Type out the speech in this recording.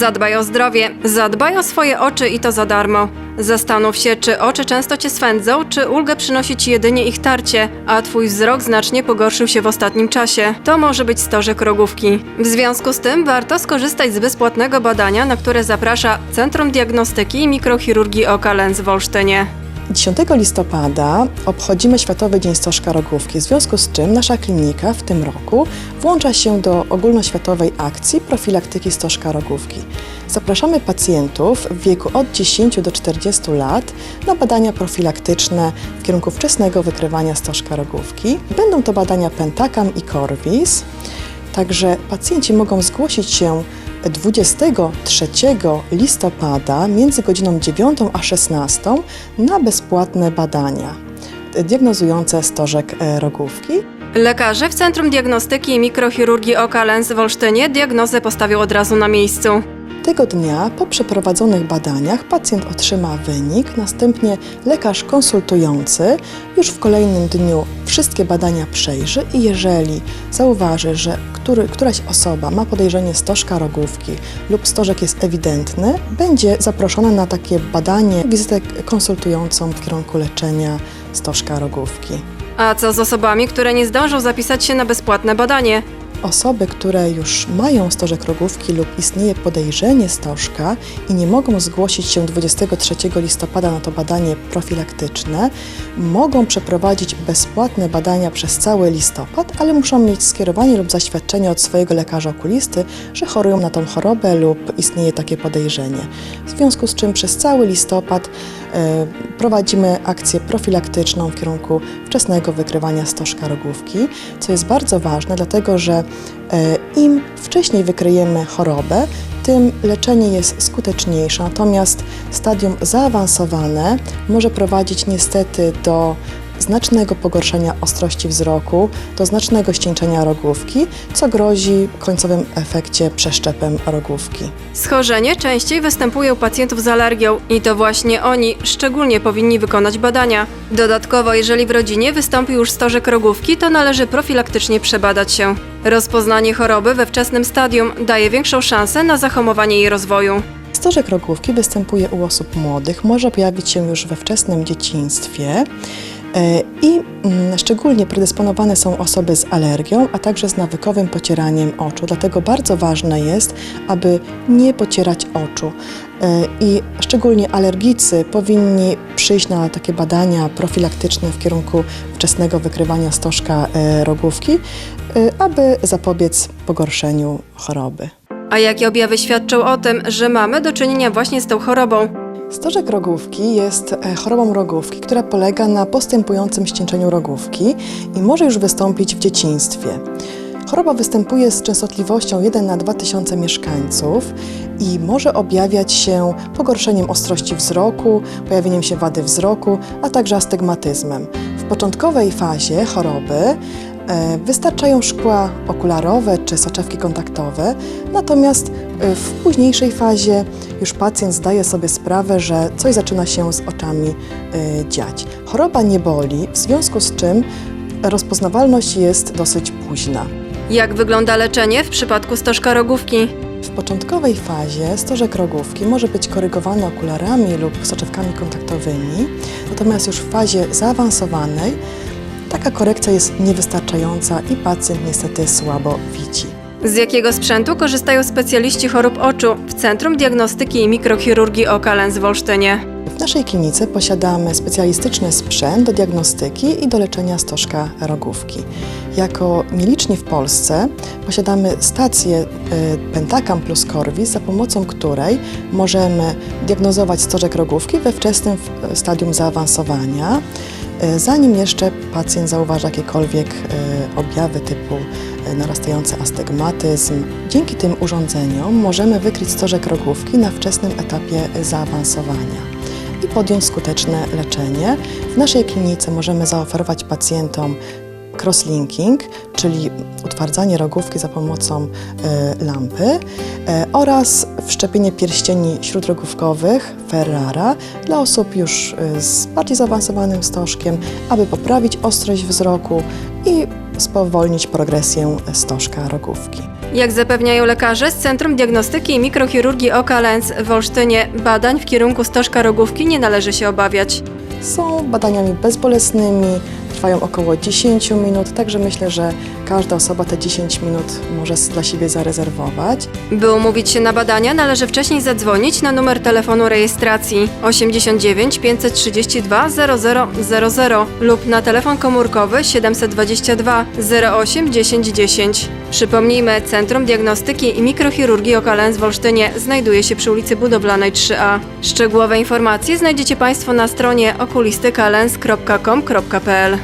Zadbaj o zdrowie, zadbaj o swoje oczy i to za darmo. Zastanów się, czy oczy często cię swędzą, czy ulgę przynosi ci jedynie ich tarcie, a twój wzrok znacznie pogorszył się w ostatnim czasie. To może być stożek rogówki. W związku z tym warto skorzystać z bezpłatnego badania, na które zaprasza Centrum Diagnostyki i Mikrochirurgii Oka Lens w Olsztynie. 10 listopada obchodzimy Światowy Dzień Stożka Rogówki, w związku z czym nasza klinika w tym roku włącza się do ogólnoświatowej akcji profilaktyki stożka rogówki. Zapraszamy pacjentów w wieku od 10 do 40 lat na badania profilaktyczne w kierunku wczesnego wykrywania stożka rogówki. Będą to badania Pentakam i Corvis. Także pacjenci mogą zgłosić się 23 listopada między godziną 9 a 16 na bezpłatne badania diagnozujące stożek e, rogówki. Lekarze w Centrum Diagnostyki i Mikrochirurgii Oka Lens w Olsztynie diagnozę postawią od razu na miejscu. Tego dnia po przeprowadzonych badaniach pacjent otrzyma wynik, następnie lekarz konsultujący już w kolejnym dniu wszystkie badania przejrzy i jeżeli zauważy, że który, któraś osoba ma podejrzenie stożka rogówki lub stożek jest ewidentny, będzie zaproszona na takie badanie, wizytę konsultującą w kierunku leczenia stożka rogówki. A co z osobami, które nie zdążą zapisać się na bezpłatne badanie? Osoby, które już mają stożek rogówki lub istnieje podejrzenie stożka i nie mogą zgłosić się 23 listopada na to badanie profilaktyczne, mogą przeprowadzić bezpłatne badania przez cały listopad, ale muszą mieć skierowanie lub zaświadczenie od swojego lekarza okulisty, że chorują na tą chorobę lub istnieje takie podejrzenie. W związku z czym przez cały listopad prowadzimy akcję profilaktyczną w kierunku wczesnego wykrywania stożka rogówki, co jest bardzo ważne, dlatego że e, im wcześniej wykryjemy chorobę, tym leczenie jest skuteczniejsze. Natomiast stadium zaawansowane może prowadzić niestety do znacznego pogorszenia ostrości wzroku, do znacznego ścieńczenia rogówki, co grozi w końcowym efekcie przeszczepem rogówki. Schorzenie częściej występuje u pacjentów z alergią i to właśnie oni szczególnie powinni wykonać badania. Dodatkowo, jeżeli w rodzinie wystąpił już stożek rogówki, to należy profilaktycznie przebadać się. Rozpoznanie choroby we wczesnym stadium daje większą szansę na zahamowanie jej rozwoju. Stożek rogówki występuje u osób młodych, może pojawić się już we wczesnym dzieciństwie. E, I mm, szczególnie predysponowane są osoby z alergią, a także z nawykowym pocieraniem oczu. Dlatego bardzo ważne jest, aby nie pocierać oczu. E, I szczególnie alergicy powinni przyjść na takie badania profilaktyczne w kierunku wczesnego wykrywania stożka e, rogówki, aby zapobiec pogorszeniu choroby. A jakie objawy świadczą o tym, że mamy do czynienia właśnie z tą chorobą? Stożek rogówki jest e, chorobą rogówki, która polega na postępującym ścieńczeniu rogówki i może już wystąpić w dzieciństwie. Choroba występuje z częstotliwością 1 na 2000 mieszkańców i może objawiać się pogorszeniem ostrości wzroku, pojawieniem się wady wzroku, a także astygmatyzmem. W początkowej fazie choroby Wystarczają szkła okularowe czy soczewki kontaktowe, natomiast e, w późniejszej fazie już pacjent zdaje sobie sprawę, że coś zaczyna się z oczami e, dziać. Choroba nie boli, w związku z czym rozpoznawalność jest dosyć późna. Jak wygląda leczenie w przypadku stożka rogówki? W początkowej fazie stożek rogówki może być korygowany okularami lub soczewkami kontaktowymi, natomiast już w fazie zaawansowanej taka korekcja jest niewystarczająca i pacjent niestety słabo widzi. Z jakiego sprzętu korzystają specjaliści chorób oczu w Centrum Diagnostyki i Mikrochirurgii Oka Lens w Olsztynie? W naszej klinice posiadamy specjalistyczny sprzęt do diagnostyki i do leczenia stożka rogówki. Jako nieliczni w Polsce posiadamy stację y, Pentakam plus Corvis, za pomocą której możemy diagnozować stożek rogówki we wczesnym w- stadium zaawansowania, y, zanim jeszcze pacjent zauważy jakiekolwiek y, objawy typu y, narastający astygmatyzm. Dzięki tym urządzeniom możemy wykryć stożek rogówki na wczesnym etapie zaawansowania i podjąć skuteczne leczenie. W naszej klinice możemy zaoferować pacjentom crosslinking, czyli utwardzanie rogówki za pomocą e, lampy e, oraz wszczepienie pierścieni śródrogówkowych Ferrara dla osób już e, z bardziej zaawansowanym stożkiem, aby poprawić ostrość wzroku i spowolnić progresję stożka rogówki. Jak zapewniają lekarze z Centrum Diagnostyki i Mikrochirurgii Oka Lens w Olsztynie, badań w kierunku stożka rogówki nie należy się obawiać. Są badaniami bezbolesnymi, trwają około 10 minut, także myślę, że każda osoba te 10 minut może dla siebie zarezerwować. By umówić się na badania, należy wcześniej zadzwonić na numer telefonu rejestracji 89 532 0000 lub na telefon komórkowy 722 08 10 10. Przypomnijmy, Centrum Diagnostyki i Mikrochirurgii Oka Lens w Olsztynie znajduje się przy ulicy Budowlanej 3A. Szczegółowe informacje znajdziecie Państwo na stronie okulistykalens.com.pl